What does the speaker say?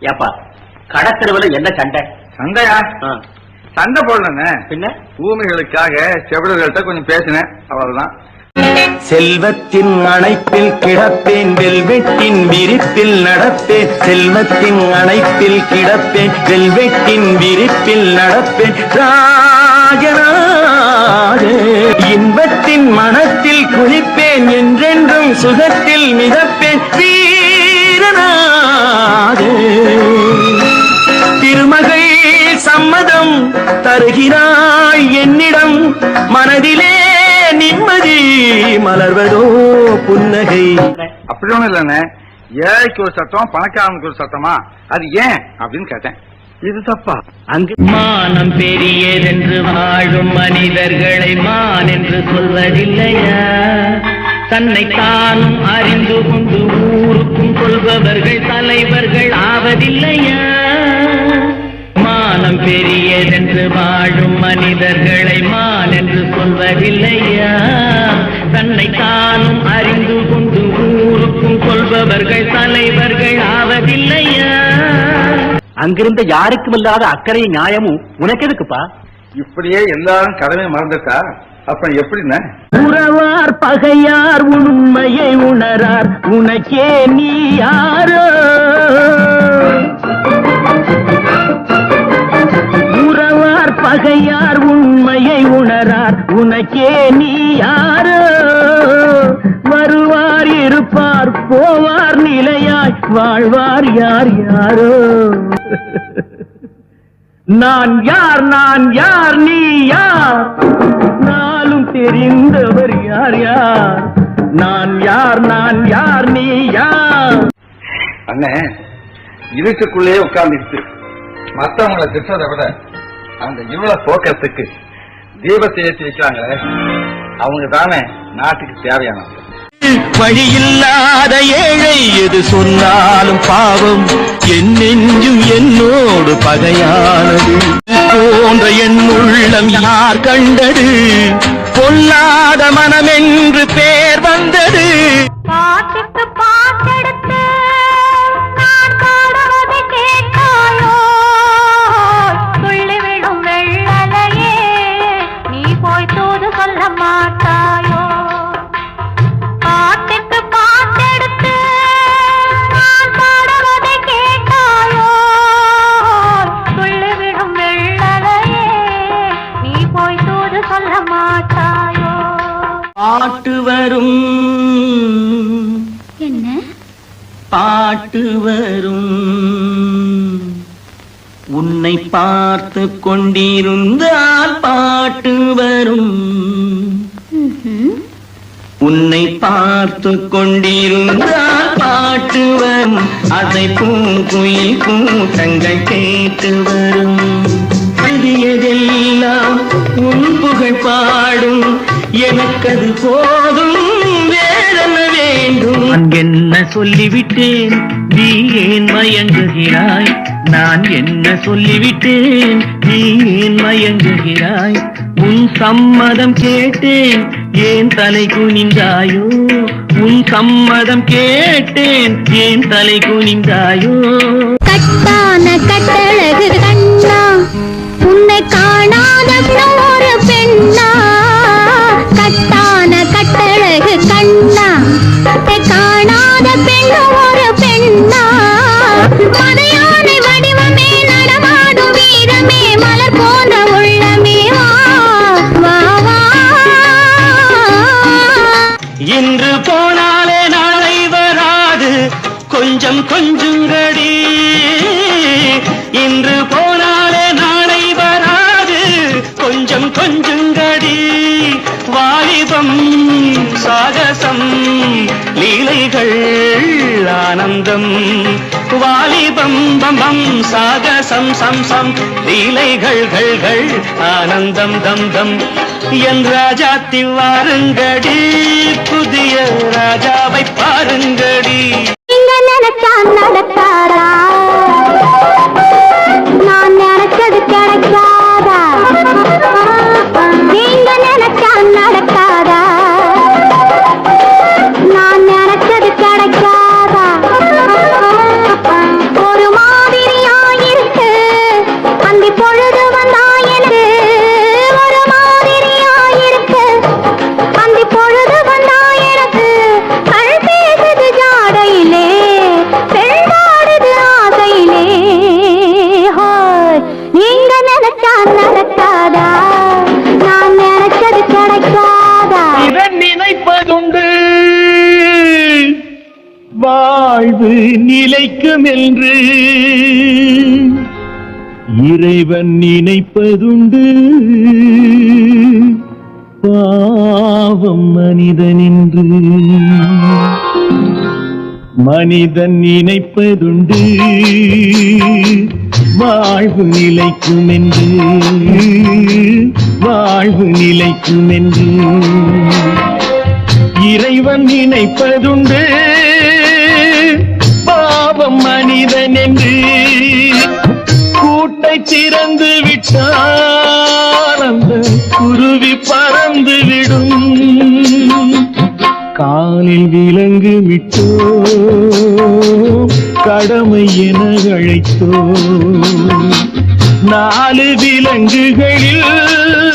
ஏப்பா கடத்தெருவுல என்ன சண்டை? சண்டையா? சண்டை போடலண்ணே. பின்ன? ஊமைகளுக்காக செவிடர்கள்ட்ட கொஞ்சம் பேசினேன். அவ்வளவுதான். செல்வத்தின் அணைப்பில் கிடப்பேன் வெல்வெட்டின் விரிப்பில் நடப்பேன். செல்வத்தின் அணைப்பில் கிடப்பேன் வெல்வெட்டின் விரிப்பில் நடப்பேன். ராஜராஜ இன்பத்தின் மனத்தில் குளிப்பேன் என்றென்றும் சுகத்தில் மிதப்பேன். தருகிறாய் என்னிடம். மனதிலே நிம்மதி மலர்வதோ புன்னகை. அப்படி ஒண்ணும் இல்லண்ணே. ஏழைக்கு ஒரு சட்டம் பணக்காரனுக்கு ஒரு சட்டமா அது ஏன் அப்படின்னு கேட்டேன். இது தப்பா? அங்கு மானம் பெரியதென்று வாழும் மனிதர்களை மான் என்று சொல்வதில்லையா? தன்னை தானும் அறிந்து கொண்டு ஊருக்கும் கொள்பவர்கள் தலைவர்கள் ஆவதில்லையா? கொள்பவர்கள் தலைவர்கள் ஆவதில்லையா? அங்கிருந்த யாருக்கும் இல்லாத அக்கறையும் நியாயமும் உனக்கு எதுக்குப்பா? இப்படியே எல்லாரும் கடமை மறந்துட்டா? அப்ப எப்படிண்ணே? உறவார் பகையார் உண்மையை உணரார். உனக்கே நீ யாரோ? உறவார் பகையார் உண்மையை உணரார். உனக்கே நீ யாரோ? இருப்பார் போவார் நிலையாய் வாழ்வார் யார் யாரோ? நான் யார் நான் யார் நீ யார்? நாளும் தெரிந்தவர் யார் யார்? நான் யார் நான் யார் நீ யார்? அண்ணே இருட்டுக்குள்ளேயே உட்கார்ந்துட்டு மத்தவங்களை திட்டதை விட அந்த இருளை போக்குறதுக்கு தீபத்தை ஏற்றி வைக்கிறாங்களே அவங்க தானே நாட்டுக்கு தேவையானவங்க வழியில்லாத ஏழை எது சொன்னாலும் பாவம்? என் நெஞ்சும் என்னோடு பகையானது. போன்ற என் உள்ளம் யார் கண்டது? பொல்லாத மனமென்று பேர் வந்தது. பாட்டுக்கு பாட்டு வரும். உன்னை பார்த்து கொண்டிருந்தால் பாட்டு வரும். உன்னை பார்த்து கொண்டிருந்தால் பாட்டு வரும். அதை பூங்குயில் கூட்டங்கள் கேட்டு வரும். எழுதியதெல்லாம் உன் புகழ் பாடும். எனக்கது போதும். நான் என்ன சொல்லிவிட்டேன்? நீ ஏன் மயங்குகிறாய்? நான் என்ன சொல்லிவிட்டேன்? நீ ஏன் மயங்குகிறாய்? உன் சம்மதம் கேட்டேன். ஏன் தலை குனிந்தாயோ? உன் சம்மதம் கேட்டேன். ஏன் தலை குனிந்தாயோ? கட்டான கட்ட போனாலே நாளை வராது. கொஞ்சம் கொஞ்சுங்கடி இன்று போனாலே நாளை வராது. கொஞ்சம் கொஞ்சுங்கடி வாலிபம் சாகசம் லீலைகள் ஆனந்தம் வாலிபம் பம் பம் சாகசம் சம் சம் லீலைகள் கள் கள் ஆனந்தம் தம் தம். என் ராஜாத்தி வாருங்கடி புதிய ராஜாவை பாருங்கடி. நடத்தாரா வாழ்வு நிலைக்கும் என்று இறைவன் நினைப்பதுண்டு. பாவம் மனிதனின்று. மனிதன் நினைப்பதுண்டு. வாழ்வு நிலைக்கும் என்று. வாழ்வு நிலைக்கும் என்று. இறைவன் நினைப்பதுண்டு. சாரந்த குருவி பறந்து விடும். காலில் விலங்கு விட்டோ கடமை என அழைத்தோ. நாலு விலங்குகளில்